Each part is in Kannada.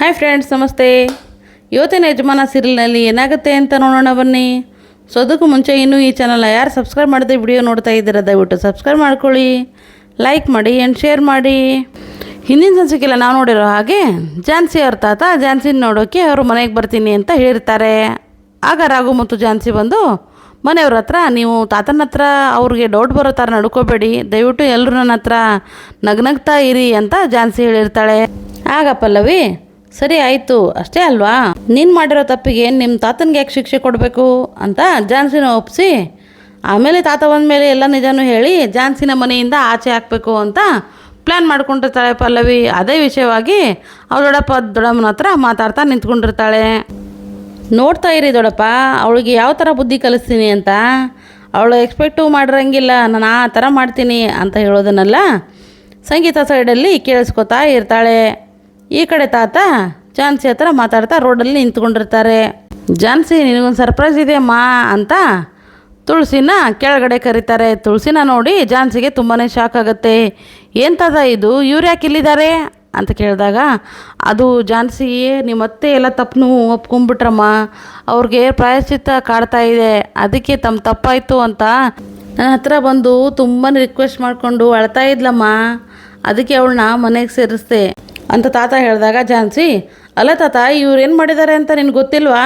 ಹಾಯ್ ಫ್ರೆಂಡ್ಸ್ ನಮಸ್ತೆ. ಇವತ್ತಿನ ಯಜಮಾನ ಸೀರಿಯಲ್ನಲ್ಲಿ ಏನಾಗುತ್ತೆ ಅಂತ ನೋಡೋಣ ಬನ್ನಿ. ಸೊ ಅದಕ್ಕೂ ಮುಂಚೆ ಇನ್ನೂ ಈ ಚಾನಲ್ನ ಯಾರು ಸಬ್ಸ್ಕ್ರೈಬ್ ಮಾಡದೆ ವಿಡಿಯೋ ನೋಡ್ತಾ ಇದ್ದೀರ, ದಯವಿಟ್ಟು ಸಬ್ಸ್ಕ್ರೈಬ್ ಮಾಡ್ಕೊಳ್ಳಿ ಲೈಕ್ ಮಾಡಿ ಆ್ಯಂಡ್ ಶೇರ್ ಮಾಡಿ. ಹಿಂದಿನ ಸಂಚಿಕೆಲ್ಲ ನಾವು ನೋಡಿರೋ ಹಾಗೆ ಝಾನ್ಸಿ ಅವ್ರ ತಾತ ಝಾನ್ಸಿನ ನೋಡೋಕ್ಕೆ ಅವರು ಮನೆಗೆ ಬರ್ತೀನಿ ಅಂತ ಹೇಳಿರ್ತಾರೆ. ಆಗ ರಾಘು ಮತ್ತು ಝಾನ್ಸಿ ಬಂದು, ಮನೆಯವ್ರ ಹತ್ರ ನೀವು ತಾತನ ಹತ್ರ ಅವ್ರಿಗೆ ಡೌಟ್ ಬರೋ ಥರ ನಡ್ಕೋಬೇಡಿ, ದಯವಿಟ್ಟು ಎಲ್ಲರೂ ನನ್ನ ಹತ್ರ ನಗ್ನಗ್ತಾ ಇರಿ ಅಂತ ಝಾನ್ಸಿ ಹೇಳಿರ್ತಾಳೆ. ಆಗ ಪಲ್ಲವಿ ಸರಿ ಆಯಿತು, ಅಷ್ಟೇ ಅಲ್ವಾ? ನೀನು ಮಾಡಿರೋ ತಪ್ಪಿಗೆ ನಿಮ್ಮ ತಾತನಿಗೆ ಯಾಕೆ ಶಿಕ್ಷೆ ಕೊಡಬೇಕು ಅಂತ ಝಾನ್ಸಿನ ಒಪ್ಪಿಸಿ ಆಮೇಲೆ ತಾತ ಬಂದ ಮೇಲೆ ಎಲ್ಲ ನಿಜನೂ ಹೇಳಿ ಝಾನ್ಸಿನ ಮನೆಯಿಂದ ಆಚೆ ಹಾಕಬೇಕು ಅಂತ ಪ್ಲ್ಯಾನ್ ಮಾಡ್ಕೊಂಡಿರ್ತಾಳೆ ಪಲ್ಲವಿ. ಅದೇ ವಿಷಯವಾಗಿ ಅವ್ರ ದೊಡ್ಡಪ್ಪ ದೊಡ್ಡಮ್ಮನ ಹತ್ರ ಮಾತಾಡ್ತಾ ನಿಂತ್ಕೊಂಡಿರ್ತಾಳೆ. ನೋಡ್ತಾ ಇರಿ ದೊಡ್ಡಪ್ಪ, ಅವಳಿಗೆ ಯಾವ ಥರ ಬುದ್ಧಿ ಕಲಿಸ್ತೀನಿ ಅಂತ. ಅವಳು ಎಕ್ಸ್ಪೆಕ್ಟು ಮಾಡಿರಂಗಿಲ್ಲ, ನಾನು ಆ ಥರ ಮಾಡ್ತೀನಿ ಅಂತ ಹೇಳೋದನ್ನೆಲ್ಲ ಸಂಗೀತ ಸೈಡಲ್ಲಿ ಕೇಳಿಸ್ಕೊತಾ ಇರ್ತಾಳೆ. ಈ ಕಡೆ ತಾತ ಝಾನ್ಸಿ ಹತ್ರ ಮಾತಾಡ್ತಾ ರೋಡಲ್ಲಿ ನಿಂತ್ಕೊಂಡಿರ್ತಾರೆ. ಝಾನ್ಸಿ ನಿನಗೊಂದು ಸರ್ಪ್ರೈಸ್ ಇದೆಯಮ್ಮ ಅಂತ ತುಳಸಿನ ಕೆಳಗಡೆ ಕರೀತಾರೆ. ತುಳಸಿನ ನೋಡಿ ಝಾನ್ಸಿಗೆ ತುಂಬಾ ಶಾಕ್ ಆಗುತ್ತೆ. ಏನು ತಾತ ಇದು? ಇವ್ರು ಯಾಕೆ ಇಲ್ಲಿದ್ದಾರೆ? ಅಂತ ಕೇಳಿದಾಗ, ಅದು ಝಾನ್ಸಿ ನಿಮ್ಮ ಅತ್ತೆ ಎಲ್ಲ ತಪ್ಪನು ಒಪ್ಕೊಂಡ್ಬಿಟ್ರಮ್ಮ. ಅವ್ರಿಗೆ ಪ್ರಾಯಶ್ಚಿತ್ತ ಕಾಡ್ತಾ ಇದೆ. ಅದಕ್ಕೆ ತಮ್ಮ ತಪ್ಪಾಯಿತು ಅಂತ ನನ್ನ ಹತ್ರ ಬಂದು ತುಂಬಾ ರಿಕ್ವೆಸ್ಟ್ ಮಾಡಿಕೊಂಡು ಅಳ್ತಾ ಇದ್ಲಮ್ಮ. ಅದಕ್ಕೆ ಅವಳನ್ನ ಮನೆಗೆ ಸೇರಿಸ್ದೆ. ಅಂತ ತಾತ ಹೇಳಿದಾಗ ಝಾನ್ಸಿ ಅಲ್ಲ ತಾತ, ಇವ್ರು ಏನು ಮಾಡಿದ್ದಾರೆ ಅಂತ ನಿನಗೆ ಗೊತ್ತಿಲ್ವಾ?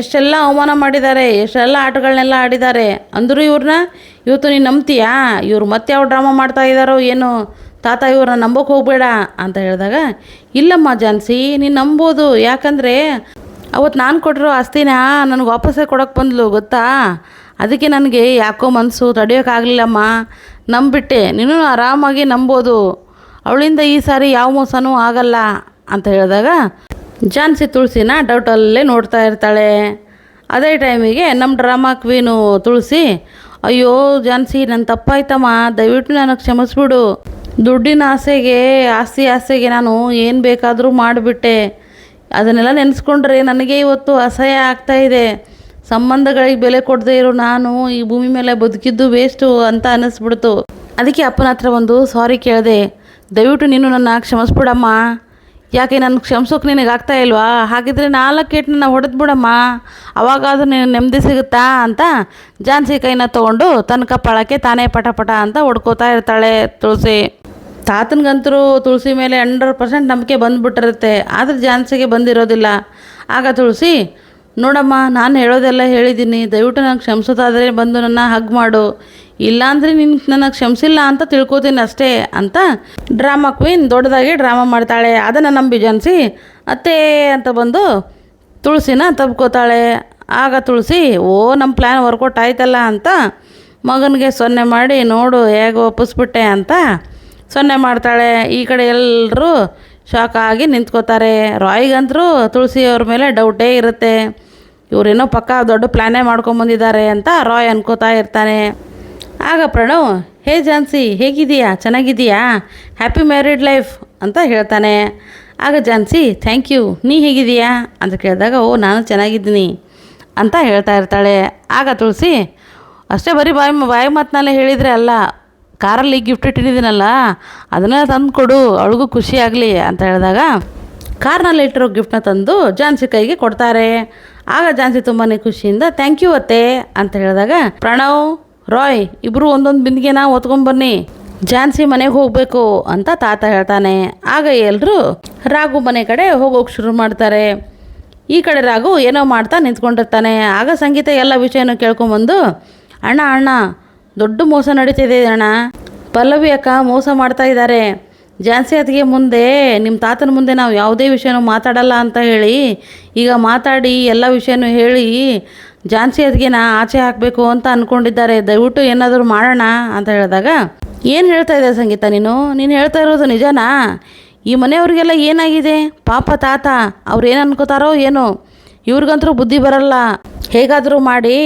ಎಷ್ಟೆಲ್ಲ ಅವಮಾನ ಮಾಡಿದ್ದಾರೆ ಎಷ್ಟೆಲ್ಲ ಆಟಗಳನ್ನೆಲ್ಲ ಆಡಿದ್ದಾರೆ ಅಂದರೂ ಇವ್ರನ್ನ ಇವತ್ತು ನೀನು ನಂಬ್ತೀಯಾ? ಇವ್ರು ಮತ್ತೆ ಯಾವ ಡ್ರಾಮಾ ಮಾಡ್ತಾ ಇದ್ದಾರೋ ಏನು? ತಾತ ಇವ್ರನ್ನ ನಂಬೋಕೆ ಹೋಗಬೇಡ ಅಂತ ಹೇಳಿದಾಗ, ಇಲ್ಲಮ್ಮ ಝಾನ್ಸಿ ನೀನು ನಂಬೋದು. ಯಾಕಂದರೆ ಅವತ್ತು ನಾನು ಕೊಟ್ಟಿರೋ ಆಸ್ತಿನ ನನಗೆ ವಾಪಸ್ಸೇ ಕೊಡೋಕೆ ಬಂದ್ಲು, ಗೊತ್ತಾ? ಅದಕ್ಕೆ ನನಗೆ ಯಾಕೋ ಮನಸ್ಸು ತಡೆಯೋಕ್ಕಾಗಲಿಲ್ಲಮ್ಮ ನಂಬಿಟ್ಟೆ ನೀನು ಆರಾಮಾಗಿ ನಂಬೋದು. ಅವಳಿಂದ ಈ ಸಾರಿ ಯಾವ ಮೋಸನೂ ಆಗಲ್ಲ ಅಂತ ಹೇಳಿದಾಗ, ಜಾನ್ಸಿ ತುಳಸಿನ ಡೌಟಲ್ಲೇ ನೋಡ್ತಾ ಇರ್ತಾಳೆ. ಅದೇ ಟೈಮಿಗೆ ನಮ್ಮ ಡ್ರಾಮಾ ಕ್ವೀನು ತುಳಸಿ, ಅಯ್ಯೋ ಜಾನ್ಸಿ ನನ್ನ ತಪ್ಪಾಯ್ತಮ್ಮ. ದಯವಿಟ್ಟು ನನಗೆ ಕ್ಷಮಿಸ್ಬಿಡು. ದುಡ್ಡಿನ ಆಸೆಗೆ, ಆಸ್ತಿ ಆಸೆಗೆ ನಾನು ಏನು ಬೇಕಾದರೂ ಮಾಡಿಬಿಟ್ಟೆ. ಅದನ್ನೆಲ್ಲ ನೆನೆಸ್ಕೊಂಡ್ರೆ ನನಗೆ ಇವತ್ತು ಅಸಹ್ಯ ಆಗ್ತಾ ಇದೆ. ಸಂಬಂಧಗಳಿಗೆ ಬೆಲೆ ಕೊಡದೇ ಇರೋ ನಾನು ಈ ಭೂಮಿ ಮೇಲೆ ಬದುಕಿದ್ದು ವೇಸ್ಟು ಅಂತ ಅನ್ನಿಸ್ಬಿಡ್ತು ಅದಕ್ಕೆ ಅಪ್ಪನ ಹತ್ರ ಒಂದು ಸಾರಿ ಕೇಳಿದೆ. ದಯವಿಟ್ಟು ನೀನು ನನ್ನ ಕ್ಷಮಿಸ್ಬಿಡಮ್ಮ. ಯಾಕೆ ನನ್ನ ಕ್ಷಮಿಸೋಕೆ ನಿನಗೆ ಆಗ್ತಾ ಇಲ್ವಾ? ಹಾಗಿದ್ರೆ ನಾಲ್ಕು ಏಟನ್ನ ಹೊಡೆದು ಹೊಡೆದ್ಬಿಡಮ್ಮ. ಅವಾಗಾದ್ರೂ ನೀನು ನೆಮ್ಮದಿ ಸಿಗುತ್ತಾ ಅಂತ ಜಾನ್ಸಿ ಕೈನ ತೊಗೊಂಡು ತನ್ನ ಕಪ್ಪಾಳಕ್ಕೆ ತಾನೇ ಪಟ ಪಟ ಅಂತ ಹೊಡ್ಕೋತಾ ಇರ್ತಾಳೆ ತುಳಸಿ. ತಾತನಿಗಂತರೂ ತುಳಸಿ ಮೇಲೆ ಹಂಡ್ರೆಡ್ ಪರ್ಸೆಂಟ್ ನಂಬಿಕೆ ಬಂದುಬಿಟ್ಟಿರುತ್ತೆ. ಆದರೆ ಜಾನ್ಸಿಗೆ ಬಂದಿರೋದಿಲ್ಲ. ಆಗ ತುಳಸಿ ನೋಡಮ್ಮ, ನಾನು ಹೇಳೋದೆಲ್ಲ ಹೇಳಿದ್ದೀನಿ ದಯವಿಟ್ಟು ನನಗೆ ಕ್ಷಮಿಸೋದಾದರೆ ಬಂದು ನನ್ನ ಹಗ್ ಮಾಡು. ಇಲ್ಲಾಂದರೆ ನಿನ್ನ ನನಗೆ ಕ್ಷಮಿಸಿಲ್ಲ ಅಂತ ತಿಳ್ಕೊತೀನಿ ಅಷ್ಟೇ ಅಂತ ಡ್ರಾಮಾ ಕ್ವೀನ್ ದೊಡ್ಡದಾಗಿ ಡ್ರಾಮಾ ಮಾಡ್ತಾಳೆ. ಅದನ್ನು ನಂಬಿ ಜನಿಸಿ ಅತ್ತೆ ಅಂತ ಬಂದು ತುಳಸಿನ ತಬ್ಕೋತಾಳೆ. ಆಗ ತುಳಸಿ, ಓ ನಮ್ಮ ಪ್ಲ್ಯಾನ್ ವರ್ಕೌಟ್ ಆಯ್ತಲ್ಲ ಅಂತ ಮಗನಿಗೆ ಸೊನ್ನೆ ಮಾಡಿ ನೋಡು ಹೇಗೆ ಒಪ್ಪಿಸ್ಬಿಟ್ಟೆ ಅಂತ ಸೊನ್ನೆ ಮಾಡ್ತಾಳೆ. ಈ ಕಡೆ ಎಲ್ಲರೂ ಶಾಕ್ ಆಗಿ ನಿಂತ್ಕೋತಾರೆ. ರಾಯ್ಗಂತರೂ ತುಳಸಿ ಅವ್ರ ಮೇಲೆ ಡೌಟೇ ಇರುತ್ತೆ. ಇವರೇನೋ ಪಕ್ಕ ದೊಡ್ಡ ಪ್ಲ್ಯಾನೇ ಮಾಡ್ಕೊಂಬಂದಿದ್ದಾರೆ ಅಂತ ರಾಯ್ ಅನ್ಕೋತಾ ಇರ್ತಾನೆ. ಆಗ ಪ್ರಣವ್, ಹೇ ಜಾನ್ಸಿ ಹೇಗಿದೆಯಾ ಚೆನ್ನಾಗಿದೆಯಾ ಹ್ಯಾಪಿ ಮ್ಯಾರಿಡ್ ಲೈಫ್ ಅಂತ ಹೇಳ್ತಾನೆ. ಆಗ ಜಾನ್ಸಿ ಥ್ಯಾಂಕ್ ಯು ನೀ ಹೇಗಿದೆಯಾ ಅಂತ ಕೇಳಿದಾಗ, ಓ, ನಾನು ಚೆನ್ನಾಗಿದ್ದೀನಿ ಅಂತ ಹೇಳ್ತಾ ಇರ್ತಾಳೆ. ಆಗ ತುಳಸಿ, ಅಷ್ಟೇ ಬರೀ ಬಾಯಿ ಬಾಯಿ ಮಾತಿನಲ್ಲೇ ಹೇಳಿದರೆ ಅಲ್ಲ. ಕಾರಲ್ಲಿ ಗಿಫ್ಟ್ ಇಟ್ಟಿದ್ದೀನಲ್ಲ, ಅದನ್ನೆಲ್ಲ ತಂದು ಕೊಡು ಅವಳಿಗೂ ಖುಷಿ ಆಗಲಿ ಅಂತ ಹೇಳಿದಾಗ ಕಾರ್ನಲ್ಲಿ ಇಟ್ಟಿರೋ ಗಿಫ್ಟ್ನ ತಂದು ಜಾನ್ಸಿ ಕೈಗೆ ಕೊಡ್ತಾರೆ. ಆಗ ಜಾನ್ಸಿ ತುಂಬಾ ಖುಷಿಯಿಂದ ಥ್ಯಾಂಕ್ ಯು ಅತ್ತೆ, ಅಂತ ಹೇಳಿದಾಗ, ಪ್ರಣವ್, ರಾಯ್ ಇಬ್ಬರು ಒಂದೊಂದು ಬಿಂದಿಗೆನ ಒತ್ಕೊಂಬನ್ನಿ ಝಾನ್ಸಿ ಮನೆಗೆ ಹೋಗಬೇಕು, ಅಂತ ತಾತ ಹೇಳ್ತಾನೆ. ಆಗ ಎಲ್ಲರೂ ರಾಘು ಮನೆ ಕಡೆ ಹೋಗೋಕೆ ಶುರು ಮಾಡ್ತಾರೆ. ಈ ಕಡೆ ರಾಘು ಏನೋ ಮಾಡ್ತಾ ನಿಂತ್ಕೊಂಡಿರ್ತಾನೆ. ಆಗ ಸಂಗೀತ ಎಲ್ಲ ವಿಷಯನೂ ಕೇಳ್ಕೊಂಬಂದು, ಅಣ್ಣ ಅಣ್ಣ ದೊಡ್ಡ ಮೋಸ ನಡೀತಿದೆ ಅಣ್ಣ. ಪಲ್ಲವಿ ಅಕ್ಕ ಮೋಸ ಮಾಡ್ತಾ ಇದ್ದಾರೆ. ಜಾನ್ಸಿ ಅತ್ತಿಗೆ ಮುಂದೆ ನಿಮ್ಮ ತಾತನ ಮುಂದೆ ನಾವು ಯಾವುದೇ ವಿಷಯನೂ ಮಾತಾಡಲ್ಲ ಅಂತ ಹೇಳಿ, ಈಗ ಮಾತಾಡಿ ಎಲ್ಲ ವಿಷಯನೂ ಹೇಳಿ ಜಾನ್ಸಿ ಅತ್ತಿಗೆನ ಆಚೆ ಹಾಕಬೇಕು ಅಂತ ಅಂದ್ಕೊಂಡಿದ್ದಾರೆ ದಯವಿಟ್ಟು ಏನಾದರೂ ಮಾಡೋಣ ಅಂತ ಹೇಳಿದಾಗ, ಏನು ಹೇಳ್ತಾ ಇದೆ ಸಂಗೀತ ನೀನು? ನೀನು ಹೇಳ್ತಾ ಇರೋದು ನಿಜನಾ? ಈ ಮನೆಯವ್ರಿಗೆಲ್ಲ ಏನಾಗಿದೆ? ಪಾಪ ತಾತ, ಅವ್ರು ಏನು ಅನ್ಕೋತಾರೋ ಏನೋ. ಇವ್ರಿಗಂತರೂ ಬುದ್ಧಿ ಬರಲ್ಲ. ಹೇಗಾದರೂ ಮಾಡಿ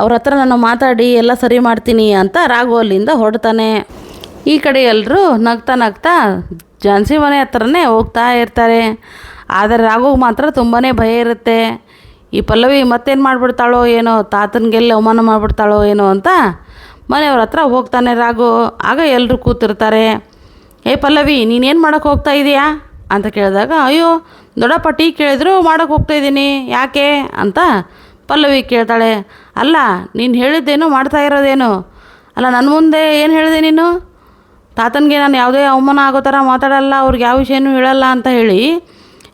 ಅವ್ರ ಹತ್ರ ನಾನು ಮಾತಾಡಿ ಎಲ್ಲ ಸರಿ ಮಾಡ್ತೀನಿ ಅಂತ ರಾಘು ಅಲ್ಲಿಂದ ಹೊರಡ್ತಾನೆ. ಈ ಕಡೆ ಎಲ್ಲರೂ ನಗ್ತಾ ನಗ್ತಾ ಜಾನ್ಸಿ ಮನೆ ಹತ್ರನೇ ಹೋಗ್ತಾ ಇರ್ತಾರೆ. ಆದರೆ ರಾಘುಗೆ ಮಾತ್ರ ತುಂಬಾ ಭಯ ಇರುತ್ತೆ. ಈ ಪಲ್ಲವಿ ಮತ್ತೇನು ಮಾಡಿಬಿಡ್ತಾಳೋ ಏನೋ, ತಾತನಿಗೆಲ್ಲ ಅವಮಾನ ಮಾಡಿಬಿಡ್ತಾಳೋ ಏನೋ ಅಂತ ಮನೆಯವ್ರ ಹತ್ರ ಹೋಗ್ತಾನೆ ರಾಘು. ಆಗ ಎಲ್ಲರೂ ಕೂತಿರ್ತಾರೆ. ಏ ಪಲ್ಲವಿ, ನೀನೇನು ಮಾಡೋಕ್ಕೆ ಹೋಗ್ತಾ ಇದೀಯಾ? ಅಂತ ಕೇಳಿದಾಗ, ಅಯ್ಯೋ, ದೊಡ್ಡಪ್ಪ ಟೀ ಕೇಳಿದ್ರು ಮಾಡೋಕೆ ಹೋಗ್ತಾ ಇದ್ದೀನಿ ಯಾಕೆ? ಅಂತ ಪಲ್ಲವಿ ಕೇಳ್ತಾಳೆ, ಅಲ್ಲ, ನೀನು ಹೇಳಿದ್ದೇನು ಮಾಡ್ತಾ ಇರೋದೇನು? ಅಲ್ಲ ನನ್ನ ಮುಂದೆ ಏನು ಹೇಳಿದೆ ನೀನು? ತಾತನಿಗೆ ನಾನು ಯಾವುದೇ ಅವಮಾನ ಆಗೋ ಥರ ಮಾತಾಡಲ್ಲ, ಅವ್ರಿಗೆ ಯಾವ ವಿಷಯನೂ ಹೇಳಲ್ಲ ಅಂತ ಹೇಳಿ,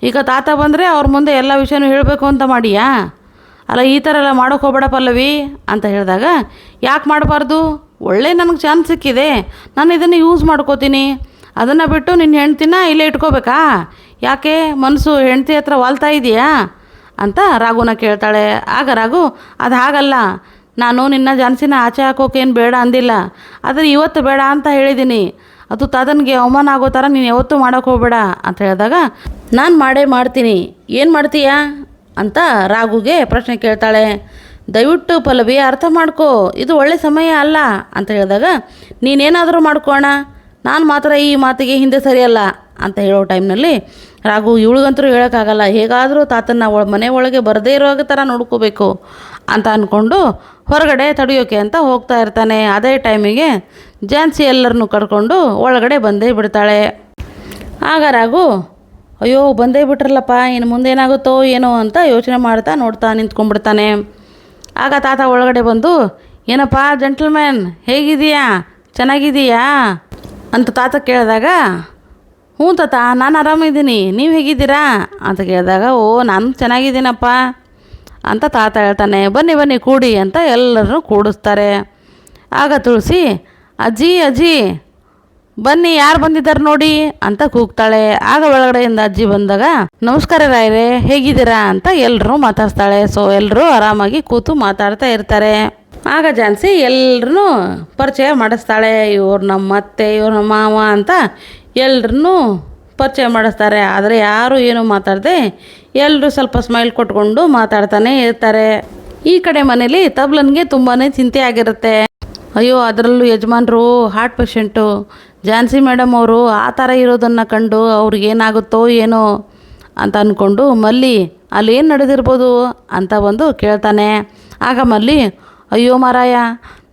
ಈಗ ತಾತ ಬಂದರೆ ಅವ್ರ ಮುಂದೆ ಎಲ್ಲ ವಿಷಯನೂ ಹೇಳಬೇಕು ಅಂತ ಮಾಡಿಯಾ? ಅಲ್ಲ, ಈ ಥರ ಎಲ್ಲ ಮಾಡೋಕೆ ಹೋಗ್ಬೇಡ ಪಲ್ಲವಿ, ಅಂತ ಹೇಳಿದಾಗ, ಯಾಕೆ ಮಾಡಬಾರ್ದು? ಒಳ್ಳೆ ನನಗೆ ಚಾನ್ಸ್ ಸಿಕ್ಕಿದೆ. ನಾನು ಇದನ್ನು ಯೂಸ್ ಮಾಡ್ಕೋತೀನಿ. ಅದನ್ನು ಬಿಟ್ಟು ನಿನ್ನ ಹೆಂಡ್ತಿನ ಇಲ್ಲೇ ಇಟ್ಕೋಬೇಕಾ? ಯಾಕೆ? ಮನಸ್ಸು ಹೆಂಡ್ತಿ ಹತ್ರ ವಾಲ್ತಾ ಇದೆಯಾ? ಅಂತ ರಾಘುನ ಕೇಳ್ತಾಳೆ. ಆಗ ರಾಘು, ಅದು ಹಾಗಲ್ಲ. ನಾನು ನಿನ್ನ ಜಾನ್ಸಿನ ಆಚೆ ಹಾಕೋಕೇನು ಬೇಡ ಅಂದಿಲ್ಲ. ಆದರೆ ಇವತ್ತು ಬೇಡ ಅಂತ ಹೇಳಿದ್ದೀನಿ ಅದು ತದನ್ಗೆ ಅವಮಾನ ಆಗೋ ಥರ ನೀನು ಯಾವತ್ತೂ ಮಾಡೋಕೆ ಹೋಗಬೇಡ ಅಂತ ಹೇಳಿದಾಗ, ನಾನು ಮಾಡೇ ಮಾಡ್ತೀನಿ. ಏನು ಮಾಡ್ತೀಯಾ? ಅಂತ ರಾಘುಗೆ ಪ್ರಶ್ನೆ ಕೇಳ್ತಾಳೆ. ದಯವಿಟ್ಟು ಪಲ್ಲವಿ ಅರ್ಥ ಮಾಡ್ಕೋ. ಇದು ಒಳ್ಳೆ ಸಮಯ ಅಲ್ಲ ಅಂತ ಹೇಳಿದಾಗ, ನೀನೇನಾದರೂ ಮಾಡ್ಕೋಣ ನಾನು ಮಾತ್ರ ಈ ಮಾತಿಗೆ ಹಿಂದೆ ಸರಿಯಲ್ಲ ಅಂತ ಹೇಳೋ ಟೈಮ್ನಲ್ಲಿ ರಾಘು ಇವಳಿಗಂತರೂ ಹೇಳೋಕ್ಕಾಗಲ್ಲ, ಹೇಗಾದರೂ ತಾತನ ಒಳ ಮನೆ ಒಳಗೆ ಬರದೇ ಇರೋ ಥರ ನೋಡ್ಕೋಬೇಕು ಅಂತ ಅಂದ್ಕೊಂಡು ಹೊರಗಡೆ ತಡೆಯೋಕೆ ಅಂತ ಹೋಗ್ತಾ ಇರ್ತಾನೆ. ಅದೇ ಟೈಮಿಗೆ ಜಾನ್ಸಿ ಎಲ್ಲರನ್ನೂ ಕರ್ಕೊಂಡು ಒಳಗಡೆ ಬಂದೇ ಬಿಡ್ತಾಳೆ. ಆಗ ರಾಘು, ಅಯ್ಯೋ, ಬಂದೇ ಬಿಟ್ರಲ್ಲಪ್ಪ, ಇನ್ನು ಮುಂದೆ ಏನಾಗುತ್ತೋ ಏನೋ ಅಂತ ಯೋಚನೆ ಮಾಡ್ತಾ ನೋಡ್ತಾ ನಿಂತ್ಕೊಂಡ್ಬಿಡ್ತಾನೆ. ಆಗ ತಾತ ಒಳಗಡೆ ಬಂದು, ಏನಪ್ಪ ಜೆಂಟಲ್ಮ್ಯಾನ್ ಹೇಗಿದೆಯಾ ಚೆನ್ನಾಗಿದೀಯಾ ಅಂತ ತಾತ ಕೇಳಿದಾಗ, ಹ್ಞೂ ತಾತ, ನಾನು ಆರಾಮಿದ್ದೀನಿ, ನೀವು ಹೇಗಿದ್ದೀರಾ? ಅಂತ ಕೇಳಿದಾಗ, ಓ, ನಾನು ಚೆನ್ನಾಗಿದ್ದೀನಪ್ಪ ಅಂತ ತಾತ ಹೇಳ್ತಾನೆ, ಬನ್ನಿ ಬನ್ನಿ, ಕೂಡಿ ಅಂತ ಎಲ್ಲರೂ ಕೂಡಿಸ್ತಾರೆ. ಆಗ ತುಳಸಿ, ಅಜ್ಜಿ ಅಜ್ಜಿ, ಬನ್ನಿ, ಯಾರು ಬಂದಿದ್ದಾರೆ ನೋಡಿ ಅಂತ ಕೂಗ್ತಾಳೆ. ಆಗ ಒಳಗಡೆಯಿಂದ ಅಜ್ಜಿ ಬಂದಾಗ, ನಮಸ್ಕಾರ ರಾಯರೇ, ಹೇಗಿದ್ದೀರಾ? ಅಂತ ಎಲ್ಲರೂ ಮಾತಾಡ್ತಾಳೆ ಸೊ ಎಲ್ಲರೂ ಆರಾಮಾಗಿ ಕೂತು ಮಾತಾಡ್ತಾ ಇರ್ತಾರೆ. ಆಗ ಜಾನ್ಸಿ ಎಲ್ಲರೂ ಪರಿಚಯ ಮಾಡಿಸ್ತಾಳೆ, ಇವ್ರು ನಮ್ಮ ಅತ್ತೆ, ಇವ್ರು ನಮ್ಮ ಮಾವ ಅಂತ ಎಲ್ಲರೂ ಪರಿಚಯ ಮಾಡಿಸ್ತಾರೆ. ಆದರೆ ಯಾರು ಏನು ಮಾತಾಡದೆ ಎಲ್ಲರೂ ಸ್ವಲ್ಪ ಸ್ಮೈಲ್ ಕೊಟ್ಕೊಂಡು ಮಾತಾಡ್ತಾನೆ ಇರ್ತಾರೆ. ಈ ಕಡೆ ಮನೇಲಿ ತಬ್ಲನ್ಗೆ ತುಂಬಾ ಚಿಂತೆ ಆಗಿರುತ್ತೆ. ಅಯ್ಯೋ, ಅದರಲ್ಲೂ ಯಜಮಾನ್ರು ಹಾರ್ಟ್ ಪೇಷಂಟು ಝಾನ್ಸಿ ಮೇಡಮ್ ಅವರು ಆ ಥರ ಇರೋದನ್ನು ಕಂಡು ಅವ್ರಿಗೇನಾಗುತ್ತೋ ಏನೋ ಅಂತ ಅಂದ್ಕೊಂಡು ಮಲ್ಲಿ ಅಲ್ಲಿ ಏನು ನಡೆದಿರ್ಬೋದು ಅಂತ ಬಂದು ಕೇಳ್ತಾನೆ. ಆಗ ಮಲ್ಲಿ ಅಯ್ಯೋ ಮಾರಾಯ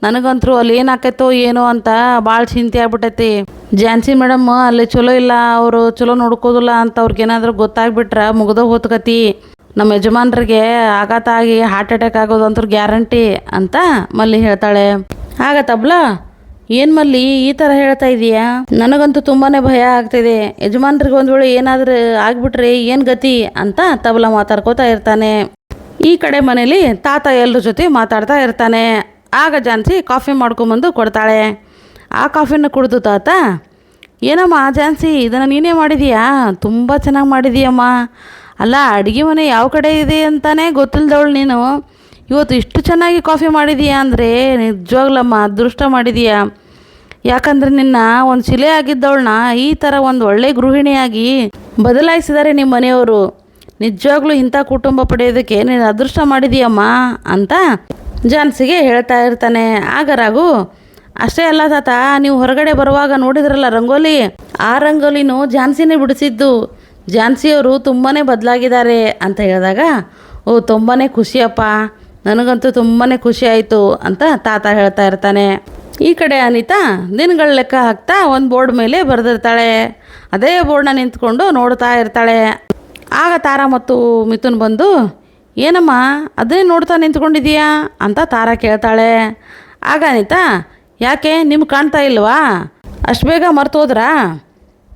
ನನಗಂತರೂ ಅಲ್ಲಿ ಏನಾಕೈತೋ ಏನೋ ಅಂತ ಭಾಳ ಚಿಂತೆ ಆಗ್ಬಿಟ್ಟೈತಿ. ಝಾನ್ಸಿ ಮೇಡಮ್ ಅಲ್ಲಿ ಚಲೋ ಇಲ್ಲ, ಅವರು ಚಲೋ ನೋಡ್ಕೋದಿಲ್ಲ ಅಂತ ಅವ್ರಿಗೇನಾದರೂ ಗೊತ್ತಾಗ್ಬಿಟ್ರೆ ಮುಗ್ದ ಹೋತ್ಕತಿ. ನಮ್ಮ ಯಜಮಾನ್ರಿಗೆ ಆಘಾತ ಆಗಿ ಹಾರ್ಟ್ ಅಟ್ಯಾಕ್ ಆಗೋದು ಆಗೋದಂತೂ ಗ್ಯಾರಂಟಿ ಅಂತ ಮಲ್ಲಿ ಹೇಳ್ತಾಳೆ. ಆಗ ತಬ್ಲಾ, ಏನು ಮಲ್ಲಿ ಈ ಥರ ಹೇಳ್ತಾ ಇದೀಯಾ? ನನಗಂತೂ ತುಂಬಾ ಭಯ ಆಗ್ತಿದೆ. ಯಜಮಾನ್ರಿಗೆ ಒಂದು ವೇಳೆ ಏನಾದರೂ ಆಗ್ಬಿಟ್ರೆ ಏನು ಗತಿ ಅಂತ ತಬಲ ಮಾತಾಡ್ಕೋತಾ ಇರ್ತಾನೆ. ಈ ಕಡೆ ಮನೇಲಿ ತಾತ ಎಲ್ಲರ ಜೊತೆ ಮಾತಾಡ್ತಾ ಇರ್ತಾನೆ. ಆಗ ಜಾನ್ಸಿ ಕಾಫಿ ಮಾಡ್ಕೊಂಬಂದು ಕೊಡ್ತಾಳೆ. ಆ ಕಾಫಿನ ಕುಡಿದು ತಾತ, ಏನಮ್ಮ ಜಾನ್ಸಿ, ಇದನ್ನು ನೀನೇ ಮಾಡಿದೀಯಾ? ತುಂಬ ಚೆನ್ನಾಗಿ ಮಾಡಿದೀಯಮ್ಮ. ಅಲ್ಲ, ಅಡುಗೆ ಮನೆ ಯಾವ ಕಡೆ ಇದೆ ಅಂತಾನೆ ಗೊತ್ತಿಲ್ಲದವಳು ನೀನು. ಇವತ್ತು ಇಷ್ಟು ಚೆನ್ನಾಗಿ ಕಾಫಿ ಮಾಡಿದೀಯಾ ಅಂದರೆ ನಿಜವಾಗ್ಲಮ್ಮ ಅದೃಷ್ಟ ಮಾಡಿದೀಯಾ. ಯಾಕಂದರೆ ನಿನ್ನ ಒಂದು ಶಿಲೆ ಆಗಿದ್ದವಳನ್ನ ಈ ಥರ ಒಂದು ಒಳ್ಳೆ ಗೃಹಿಣಿಯಾಗಿ ಬದಲಾಯಿಸಿದ್ದಾರೆ ನಿಮ್ಮ ಮನೆಯವರು. ನಿಜವಾಗ್ಲೂ ಇಂಥ ಕುಟುಂಬ ಪಡೆಯೋದಕ್ಕೆ ನೀನು ಅದೃಷ್ಟ ಮಾಡಿದೀಯಮ್ಮ ಅಂತ ಜಾನ್ಸಿಗೆ ಹೇಳ್ತಾ ಇರ್ತಾನೆ. ಆಗ ರಾಘು, ಅಷ್ಟೇ ಅಲ್ಲ ತಾತ, ನೀವು ಹೊರಗಡೆ ಬರುವಾಗ ನೋಡಿದ್ರಲ್ಲ ರಂಗೋಲಿ? ಆ ರಂಗೋಲಿನೂ ಝಾನ್ಸಿನೇ ಬಿಡಿಸಿದ್ದು. ಝಾನ್ಸಿಯವರು ತುಂಬಾ ಬದಲಾಗಿದ್ದಾರೆ ಅಂತ ಹೇಳಿದಾಗ, ಓ ತುಂಬಾ ಖುಷಿಯಪ್ಪ. ನನಗಂತೂ ತುಂಬಾ ಖುಷಿ ಆಯಿತು ಅಂತ ತಾತ ಹೇಳ್ತಾ ಇರ್ತಾನೆ. ಈ ಕಡೆ ಅನಿತಾ ದಿನಗಳ ಲೆಕ್ಕ ಹಾಕ್ತಾ ಒಂದು ಬೋರ್ಡ್ ಮೇಲೆ ಬರೆದಿರ್ತಾಳೆ. ಅದೇ ಬೋರ್ಡ್ನ ನಿಂತ್ಕೊಂಡು ನೋಡ್ತಾ ಇರ್ತಾಳೆ. ಆಗ ತಾರಾ ಮತ್ತು ಮಿಥುನ್ ಬಂದು, ಏನಮ್ಮ ಅದನ್ನೇ ನೋಡ್ತಾ ನಿಂತ್ಕೊಂಡಿದ್ದೀಯಾ? ಅಂತ ತಾರಾ ಕೇಳ್ತಾಳೆ. ಆಗ ಅನಿತಾ, ಯಾಕೆ ನಿಮ್ಗೆ ಕಾಣ್ತಾ ಇಲ್ವಾ? ಅಷ್ಟು ಬೇಗ ಮರ್ತೋದ್ರಾ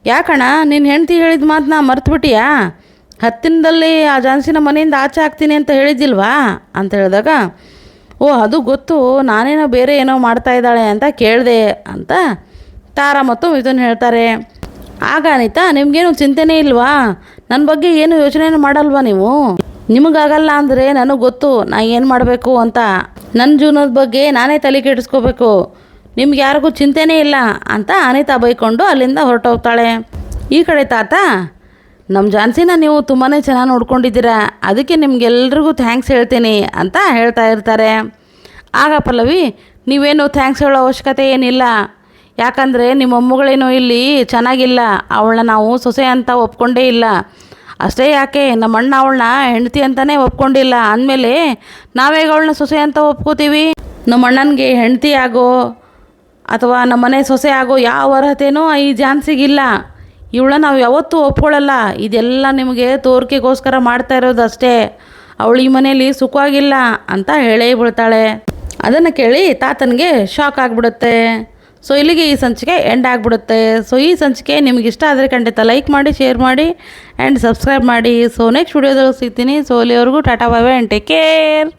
ಯಾಕಣ್ಣ ನಿನ್ನ ಹೆಂಡ್ತಿ ಹೇಳಿದ ಮಾತನ್ನ ಮರ್ತುಬಿಟ್ಟಿಯಾ? ಹತ್ತಿನದಲ್ಲಿ ಆ ಜಾನ್ಸಿನ ಮನೆಯಿಂದ ಆಚೆ ಹಾಕ್ತೀನಿ ಅಂತ ಹೇಳಿದ್ದಿಲ್ವಾ? ಅಂತ ಹೇಳಿದಾಗ, ಓ, ಅದು ಗೊತ್ತು, ನಾನೇನೋ ಬೇರೆ ಏನೋ ಮಾಡ್ತಾ ಇದ್ದಾಳೆ ಅಂತ ಕೇಳಿದೆ ಅಂತ ತಾರಾ ಮತ್ತು ಮಿಥುನ್ ಹೇಳ್ತಾರೆ. ಆಗ ಅನಿತಾ ನಿಮಗೇನು ಚಿಂತೆನೇ ಇಲ್ವಾ? ನನ್ನ ಬಗ್ಗೆ ಏನು ಯೋಚನೆನೂ ಮಾಡಲ್ವಾ ನೀವು? ನಿಮಗಾಗಲ್ಲ ಅಂದರೆ ನನಗೆ ಗೊತ್ತು. ನಾ ಏನು ಮಾಡಬೇಕು ಅಂತ. ನನ್ನ ಜೀವನದ ಬಗ್ಗೆ ನಾನೇ ತಲೆ ಕೆಡಿಸ್ಕೋಬೇಕು. ನಿಮ್ಗೆ ಯಾರಿಗೂ ಚಿಂತೆನೇ ಇಲ್ಲ ಅಂತ ಅನಿತಾ ಬೈಕೊಂಡು ಅಲ್ಲಿಂದ ಹೊರಟೋಗ್ತಾಳೆ. ಈ ಕಡೆ ತಾತ ನಮ್ಮ ಜಾನ್ಸಿನ ನೀವು ತುಂಬಾ ಚೆನ್ನಾಗಿ ನೋಡ್ಕೊಂಡಿದ್ದೀರಾ. ಅದಕ್ಕೆ ನಿಮಗೆಲ್ರಿಗೂ ಥ್ಯಾಂಕ್ಸ್ ಹೇಳ್ತೀನಿ ಅಂತ ಹೇಳ್ತಾ ಇರ್ತಾರೆ. ಆಗ ಪಲ್ಲವಿ, ನೀವೇನು ಥ್ಯಾಂಕ್ಸ್ ಹೇಳೋ ಅವಶ್ಯಕತೆ ಏನಿಲ್ಲ. ಯಾಕಂದರೆ ನಿಮ್ಮ ಮೊಮ್ಮಗಳೇನು ಇಲ್ಲಿ ಚೆನ್ನಾಗಿಲ್ಲ, ಅವಳನ್ನ ನಾವು ಸೊಸೆ ಅಂತ ಒಪ್ಕೊಂಡೇ ಇಲ್ಲ. ಅಷ್ಟೇ ಯಾಕೆ, ನಮ್ಮ ಅಣ್ಣ ಅವಳನ್ನ ಹೆಂಡತಿ ಅಂತಲೇ ಒಪ್ಕೊಂಡಿಲ್ಲ. ಅಂದಮೇಲೆ ನಾವೇಗ ಅವಳನ್ನ ಸೊಸೆ ಅಂತ ಒಪ್ಕೋತೀವಿ? ನಮ್ಮ ಅಣ್ಣನಿಗೆ ಹೆಂಡತಿ ಆಗೋ ಅಥವಾ ನಮ್ಮನೆ ಸೊಸೆ ಆಗೋ ಯಾವ ಅರ್ಹತೆಯೂ ಈ ಜಾನ್ಸಿಗಿಲ್ಲ ಇವಳನ್ನ ನಾವು ಯಾವತ್ತೂ ಒಪ್ಕೊಳ್ಳಲ್ಲ. ಇದೆಲ್ಲ ನಿಮಗೆ ತೋರಿಕೆಗೋಸ್ಕರ ಮಾಡ್ತಾ ಇರೋದು ಅಷ್ಟೇ. ಅವಳು ಈ ಮನೆಯಲ್ಲಿ ಸುಖವಾಗಿಲ್ಲ ಅಂತ ಹೇಳೇ ಬಿಡ್ತಾಳೆ ಅದನ್ನು ಕೇಳಿ ತಾತನಿಗೆ ಶಾಕ್ ಆಗಿಬಿಡುತ್ತೆ. ಸೊ ಇಲ್ಲಿಗೆ ಈ ಸಂಚಿಕೆ ಎಂಡ್ ಆಗಿಬಿಡುತ್ತೆ. ಸೊ ಈ ಸಂಚಿಕೆ ನಿಮ್ಗೆ ಇಷ್ಟ ಆದರೆ ಖಂಡಿತ ಲೈಕ್ ಮಾಡಿ ಶೇರ್ ಮಾಡಿ ಆ್ಯಂಡ್ ಸಬ್ಸ್ಕ್ರೈಬ್ ಮಾಡಿ. ಸೊ ನೆಕ್ಸ್ಟ್ ವಿಡಿಯೋದಲ್ಲಿ ಸಿಗ್ತೀನಿ. ಸೊ ಅಲ್ಲಿವರೆಗೂ tata bye and take care